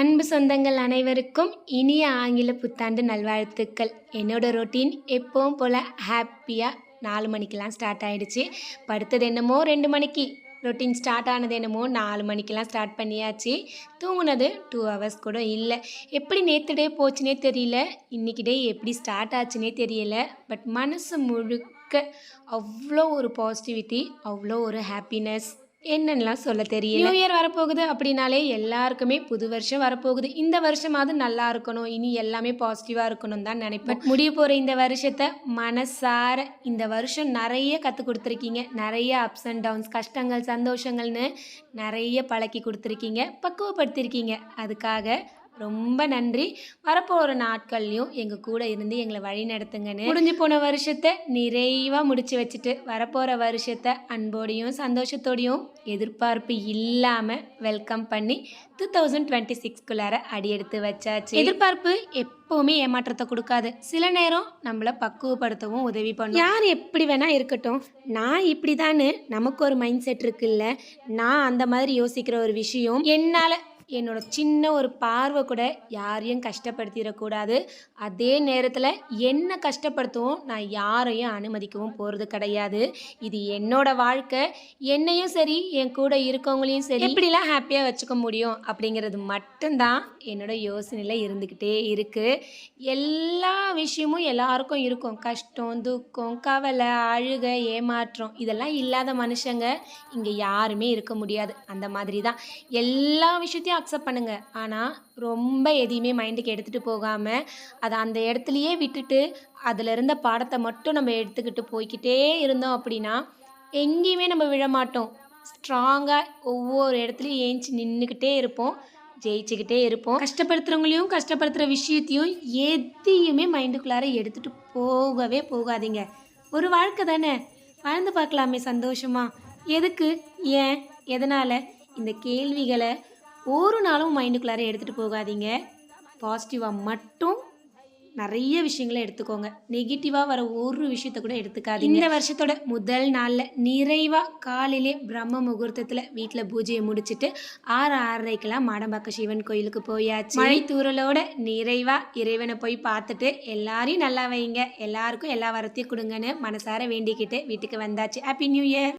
அன்பு சொந்தங்கள் அனைவருக்கும் இனிய ஆங்கில புத்தாண்டு நல்வாழ்த்துக்கள். என்னோட ரொட்டீன் எப்பவும் போல் ஹாப்பியாக நாலு மணிக்கெலாம் ஸ்டார்ட் ஆகிடுச்சு படுத்தது என்னமோ ரெண்டு மணிக்கு. ரொட்டீன் ஸ்டார்ட் ஆனது என்னமோ நாலு மணிக்கெலாம் ஸ்டார்ட் பண்ணியாச்சு. தூங்குனது டூ ஹவர்ஸ் கூட இல்லை. எப்படி நேற்று டே போச்சுனே தெரியல. இன்றைக்கி டே எப்படி ஸ்டார்ட் ஆச்சுனே தெரியல. பட் மனசு முழுக்க அவ்வளோ ஒரு பாசிட்டிவிட்டி அவ்வளோ ஒரு ஹாப்பினஸ் என்னன்னெலாம் சொல்ல தெரியல. நியூ இயர் வரப்போகுது அப்படின்னாலே எல்லாருக்குமே புது வருஷம் வரப்போகுது. இந்த வருஷமாவது நல்லா இருக்கணும். இனி எல்லாமே பாசிட்டிவாக இருக்கணும் தான் நினைப்பேன் முடிய போகிற இந்த வருஷத்தை மனசார இந்த வருஷம் நிறைய கற்றுக் கொடுத்துருக்கீங்க. நிறைய அப்ஸ் அண்ட் டவுன்ஸ் கஷ்டங்கள் சந்தோஷங்கள்னு நிறைய பழக்கி கொடுத்துருக்கீங்க. பக்குவப்படுத்திருக்கீங்க. அதுக்காக ரொம்ப நன்றி. வரப்போகிற நாட்கள்லையும் எங்கள் கூட இருந்து எங்களை வழி நடத்துங்கன்னு முடிஞ்சு போன வருஷத்தை நிறைவாக முடிச்சு வச்சுட்டு வரப்போகிற வருஷத்தை அன்போடையும் சந்தோஷத்தோடையும் எதிர்பார்ப்பு இல்லாமல் வெல்கம் பண்ணி டூ தௌசண்ட் டுவெண்ட்டி சிக்ஸ்குள்ளார அடி எடுத்து வச்சாச்சு. எதிர்பார்ப்பு எப்போவுமே ஏமாற்றத்தை கொடுக்காது. சில நேரம் நம்மளை பக்குவப்படுத்தவும் உதவி பண்ணும். யார் எப்படி வேணால் இருக்கட்டும். நான் இப்படி நமக்கு ஒரு மைண்ட் செட் இருக்குல்ல. நான் அந்த மாதிரி யோசிக்கிற ஒரு விஷயம். என்னால் என்னோட சின்ன ஒரு பார்வை கூட யாரையும் கஷ்டப்படுத்திடக்கூடாது. அதே நேரத்தில் என்ன கஷ்டப்படுத்தவும் நான் யாரையும் அனுமதிக்கவும் போகிறது கிடையாது. இது என்னோட வாழ்க்கை. என்னையும் சரி என் கூட இருக்கவங்களையும் சரி எப்படிலாம் ஹாப்பியாக வச்சுக்க முடியும் அப்படிங்கிறது மட்டும்தான் என்னோட யோசனையில் இருந்துக்கிட்டே இருக்குது எல்லா விஷயமும் எல்லாருக்கும் இருக்கும். கஷ்டம் துக்கம் கவலை அழுகை ஏமாற்றம் இதெல்லாம் இல்லாத மனுஷங்க இங்கே யாருமே இருக்க முடியாது. அந்த மாதிரி தான் எல்லா விஷயத்தையும் அக்செப்ட் பண்ணுங்கள் ஆனால் ரொம்ப எதையுமே மைண்டுக்கு எடுத்துகிட்டு போகாமல் அதை அந்த இடத்துலையே விட்டுட்டு அதில் இருந்த பாடத்தை மட்டும் நம்ம எடுத்துக்கிட்டு போய்க்கிட்டே இருந்தோம் அப்படின்னா எங்கேயுமே நம்ம விழமாட்டோம் ஸ்ட்ராங்காக ஒவ்வொரு இடத்துலையும் ஏஞ்சி நின்றுக்கிட்டே இருப்போம். ஜெயிச்சுக்கிட்டே இருப்போம். கஷ்டப்படுத்துகிறவங்களையும் கஷ்டப்படுத்துகிற விஷயத்தையும் எதையுமே மைண்டுக்குள்ளார எடுத்துகிட்டு போகவே போகாதீங்க. ஒரு வாழ்க்கை தானே? வாழ்ந்து பார்க்கலாமே சந்தோஷமாக எதுக்கு? ஏன்? எதனால்? இந்த கேள்விகளை ஒரு நாளும் மைண்டுக்குள்ளார எடுத்துகிட்டு போகாதீங்க. பாசிட்டிவாக மட்டும் நிறைய விஷயங்களை எடுத்துக்கோங்க. நெகட்டிவாக வர ஒரு விஷயத்த கூட எடுத்துக்காதீங்க. இந்த வருஷத்தோட முதல் நாளில் நிறைவாக காலையிலே பிரம்ம முகூர்த்தத்தில் வீட்டில் பூஜையை முடிச்சுட்டு ஆறு ஆறரைக்கெல்லாம் மாடம்பாக்க சிவன் கோயிலுக்கு போயாச்சு. மழை தூரலோட நிறைவாக இறைவனை போய் பார்த்துட்டு எல்லாரையும் நல்லா வைங்க. எல்லாருக்கும் எல்லா வரத்தையும் கொடுங்கன்னு மனசார வேண்டிக்கிட்டு வீட்டுக்கு வந்தாச்சு. Happy new year